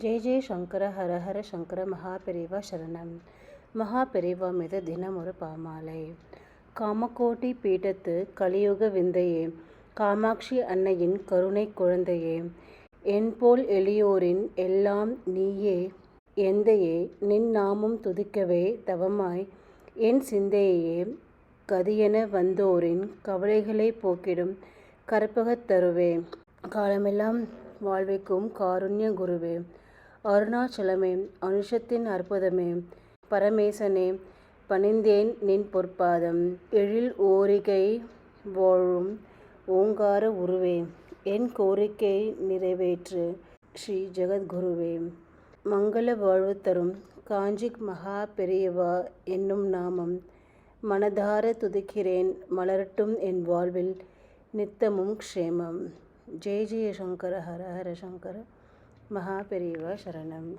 ஜெய ஜெய சங்கர ஹர ஹர சங்கர மகாபெரிவா சரணம். மகாபெரிவா மீது தினம் ஒரு பாமாலை. காமக்கோட்டி பீட்டத்து கலியுக விந்தையே காமாட்சி அன்னையின் கருணை குழந்தையே என் போல் எளியோரின் எல்லாம் நீயே எந்தையே நின் நாமும் துதிக்கவே தவமாய் என் சிந்தையே கதியென வந்தோரின் கவலைகளை போக்கிடும் கற்பகத் தருவே. காலமெல்லாம் வாழ்வைக்கும் காருண்ய குருவே. அருணாச்சலமே அனுஷத்தின் அற்புதமே. பரமேசனே பணிந்தேன் நின் பொற்பாதம். எழில் ஓரிகை வாழும் ஓங்கார உருவே. என் கோரிக்கை நிறைவேற்று ஸ்ரீ ஜெகத்குருவே. மங்கள வாழ்வு தரும் காஞ்சி மகா பெரியவா என்னும் நாமம். மனதார துதிக்கிறேன் மலரட்டும் என் வாழ்வில் நித்தமும் க்ஷேமம். ஜெய ஜெய சங்கர ஹர ஹர சங்கர மகா பெரியவா சரணம்